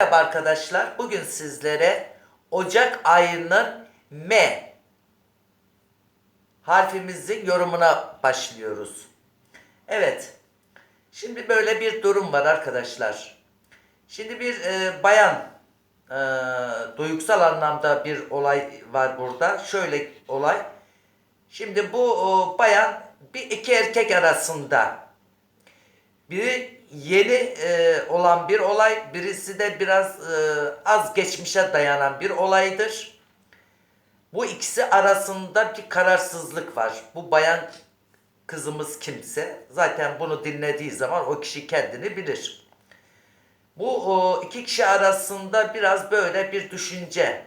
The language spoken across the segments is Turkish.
Merhaba arkadaşlar. Bugün sizlere Ocak ayının M harfimizin yorumuna başlıyoruz. Evet. Şimdi böyle bir durum var arkadaşlar. Şimdi bir e, bayan e, duygusal anlamda bir olay var burada. Şöyle olay. Şimdi bu o, bayan bir iki erkek arasında biri yeni e, olan bir olay, birisi de biraz e, az geçmişe dayanan bir olaydır. Bu ikisi arasında bir kararsızlık var. Bu bayan kızımız kimse zaten bunu dinlediği zaman o kişi kendini bilir. Bu o, iki kişi arasında biraz böyle bir düşünce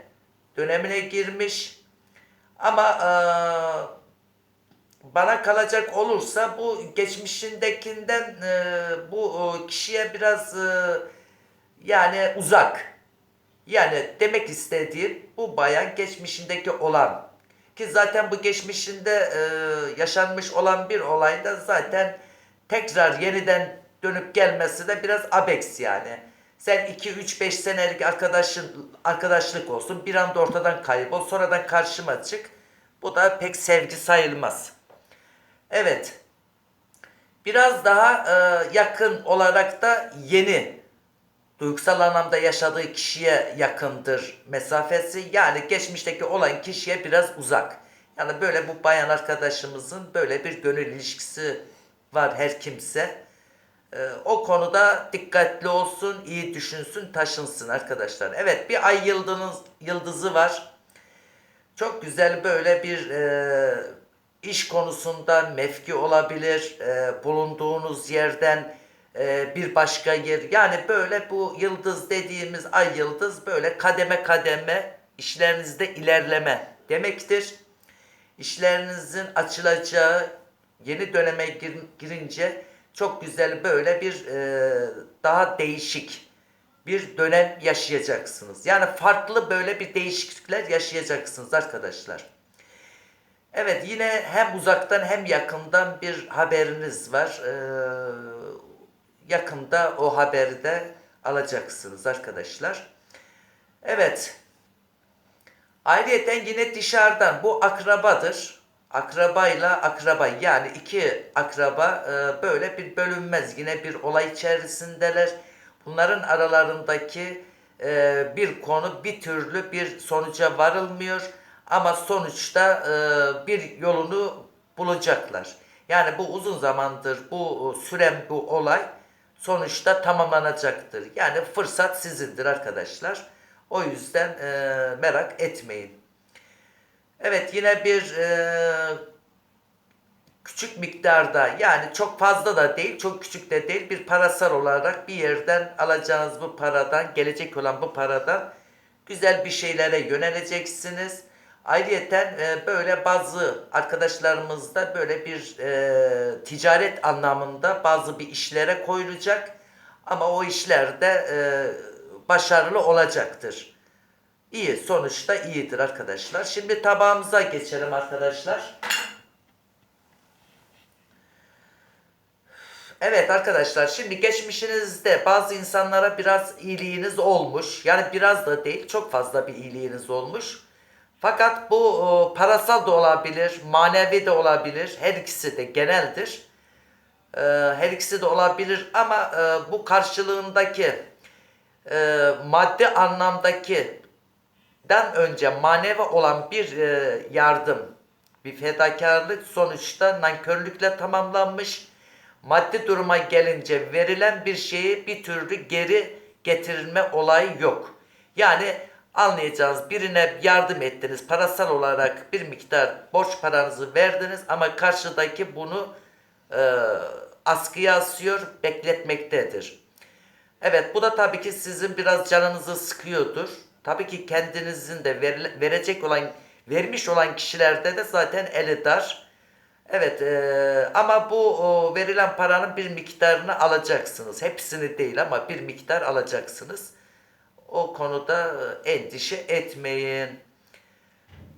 dönemine girmiş. Ama e, bana kalacak olursa bu geçmişindekinden e, bu e, kişiye biraz e, yani uzak. Yani demek istediğim bu bayan geçmişindeki olan ki zaten bu geçmişinde e, yaşanmış olan bir olayda zaten tekrar yeniden dönüp gelmesi de biraz abeks yani. Sen 2 3 5 senelik arkadaşın arkadaşlık olsun bir anda ortadan kaybol sonradan karşıma çık. Bu da pek sevgi sayılmaz. Evet. Biraz daha e, yakın olarak da yeni duygusal anlamda yaşadığı kişiye yakındır mesafesi. Yani geçmişteki olan kişiye biraz uzak. Yani böyle bu bayan arkadaşımızın böyle bir gönül ilişkisi var her kimse. E, o konuda dikkatli olsun, iyi düşünsün, taşınsın arkadaşlar. Evet bir ay yıldızı, yıldızı var. Çok güzel böyle bir e, iş konusunda mevki olabilir, e, bulunduğunuz yerden e, bir başka yer. Yani böyle bu yıldız dediğimiz ay yıldız böyle kademe kademe işlerinizde ilerleme demektir. İşlerinizin açılacağı yeni döneme gir- girince çok güzel böyle bir e, daha değişik bir dönem yaşayacaksınız. Yani farklı böyle bir değişiklikler yaşayacaksınız arkadaşlar. Evet yine hem uzaktan hem yakından bir haberiniz var. Ee, yakında o haberi de alacaksınız arkadaşlar. Evet. Ayrıyeten yine dışarıdan bu akrabadır. Akrabayla akraba yani iki akraba e, böyle bir bölünmez yine bir olay içerisindeler. Bunların aralarındaki e, bir konu bir türlü bir sonuca varılmıyor ama sonuçta e, bir yolunu bulacaklar. Yani bu uzun zamandır bu süren bu olay sonuçta tamamlanacaktır. Yani fırsat sizindir arkadaşlar. O yüzden e, merak etmeyin. Evet yine bir e, küçük miktarda yani çok fazla da değil çok küçük de değil bir parasal olarak bir yerden alacağınız bu paradan gelecek olan bu paradan güzel bir şeylere yöneleceksiniz. Ayrıyeten e, böyle bazı arkadaşlarımızda böyle bir e, ticaret anlamında bazı bir işlere koyulacak ama o işlerde e, başarılı olacaktır. İyi sonuçta iyidir arkadaşlar. Şimdi tabağımıza geçelim arkadaşlar. Evet arkadaşlar şimdi geçmişinizde bazı insanlara biraz iyiliğiniz olmuş. Yani biraz da değil çok fazla bir iyiliğiniz olmuş. Fakat bu e, parasal da olabilir, manevi de olabilir. Her ikisi de geneldir. E, her ikisi de olabilir ama e, bu karşılığındaki e, maddi anlamdaki den önce manevi olan bir e, yardım, bir fedakarlık sonuçta nankörlükle tamamlanmış. Maddi duruma gelince verilen bir şeyi bir türlü geri getirilme olayı yok. Yani anlayacağınız birine yardım ettiniz, parasal olarak bir miktar borç paranızı verdiniz ama karşıdaki bunu e, askıya asıyor, bekletmektedir. Evet bu da tabii ki sizin biraz canınızı sıkıyordur. Tabii ki kendinizin de verile- verecek olan, vermiş olan kişilerde de zaten eli dar. Evet eee, ama bu o, verilen paranın bir miktarını alacaksınız. Hepsini değil ama bir miktar alacaksınız. O konuda e, endişe etmeyin.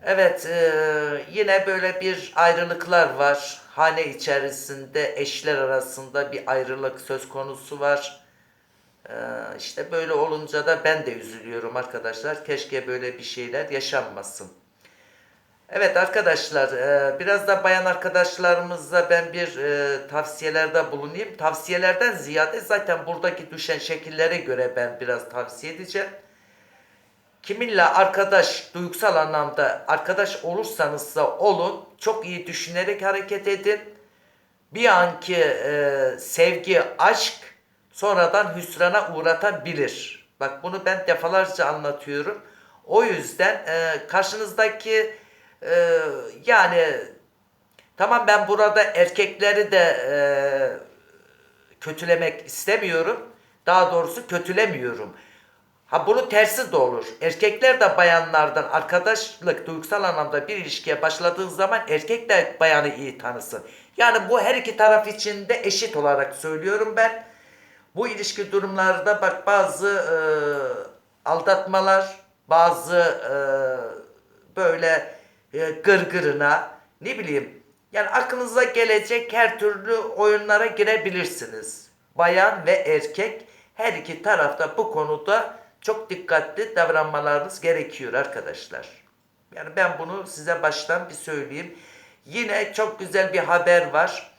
Evet eee, yine böyle bir ayrılıklar var. Hane içerisinde eşler arasında bir ayrılık söz konusu var. Ee, işte böyle olunca da ben de üzülüyorum arkadaşlar. Keşke böyle bir şeyler yaşanmasın. Evet arkadaşlar, e, biraz da bayan arkadaşlarımıza ben bir e, tavsiyelerde bulunayım. Tavsiyelerden ziyade zaten buradaki düşen şekillere göre ben biraz tavsiye edeceğim. Kiminle arkadaş, duygusal anlamda arkadaş olursanız da olun, çok iyi düşünerek hareket edin. Bir anki e, sevgi, aşk sonradan hüsrana uğratabilir. Bak bunu ben defalarca anlatıyorum. O yüzden e, karşınızdaki e, yani tamam ben burada erkekleri de e, kötülemek istemiyorum. Daha doğrusu kötülemiyorum. Ha bunun tersi de olur. Erkekler de bayanlardan arkadaşlık, duygusal anlamda bir ilişkiye başladığın zaman erkek de bayanı iyi tanısın. Yani bu her iki taraf için de eşit olarak söylüyorum ben. Bu ilişki durumlarda bak bazı e, aldatmalar, bazı e, böyle e, gırgırına ne bileyim yani aklınıza gelecek her türlü oyunlara girebilirsiniz. Bayan ve erkek her iki tarafta bu konuda çok dikkatli davranmalarınız gerekiyor arkadaşlar. Yani ben bunu size baştan bir söyleyeyim. Yine çok güzel bir haber var.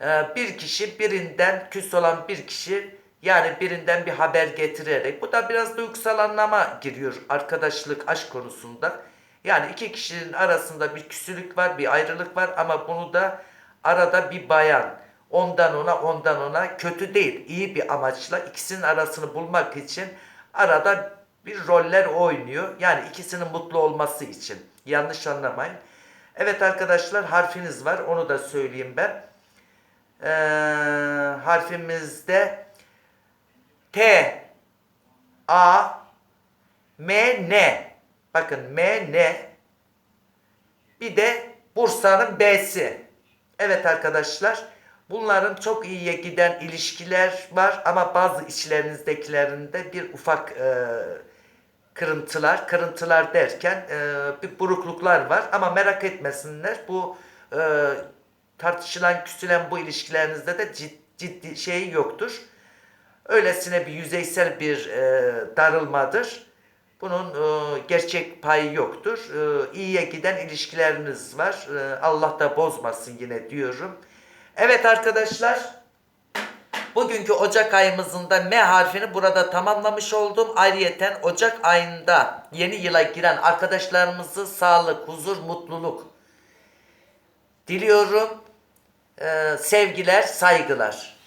Ee, bir kişi birinden küs olan bir kişi yani birinden bir haber getirerek bu da biraz duygusal anlama giriyor arkadaşlık aşk konusunda. Yani iki kişinin arasında bir küsülük var bir ayrılık var ama bunu da arada bir bayan ondan ona ondan ona kötü değil iyi bir amaçla ikisinin arasını bulmak için arada bir roller oynuyor. Yani ikisinin mutlu olması için. Yanlış anlamayın. Evet arkadaşlar harfiniz var. Onu da söyleyeyim ben. Ee, harfimizde T A M N. Bakın M N. Bir de Bursa'nın B'si. Evet arkadaşlar. Bunların çok iyiye giden ilişkiler var ama bazı içlerinizdekilerinde bir ufak e, kırıntılar, kırıntılar derken e, bir burukluklar var ama merak etmesinler. Bu e, tartışılan, küsülen bu ilişkilerinizde de ciddi, ciddi şey yoktur. Öylesine bir yüzeysel bir e, darılmadır. Bunun e, gerçek payı yoktur. E, iyiye giden ilişkileriniz var. E, Allah da bozmasın yine diyorum. Evet arkadaşlar. Bugünkü Ocak ayımızın da M harfini burada tamamlamış oldum. Ayrıyeten Ocak ayında yeni yıla giren arkadaşlarımızı sağlık, huzur, mutluluk diliyorum. Ee, sevgiler, saygılar.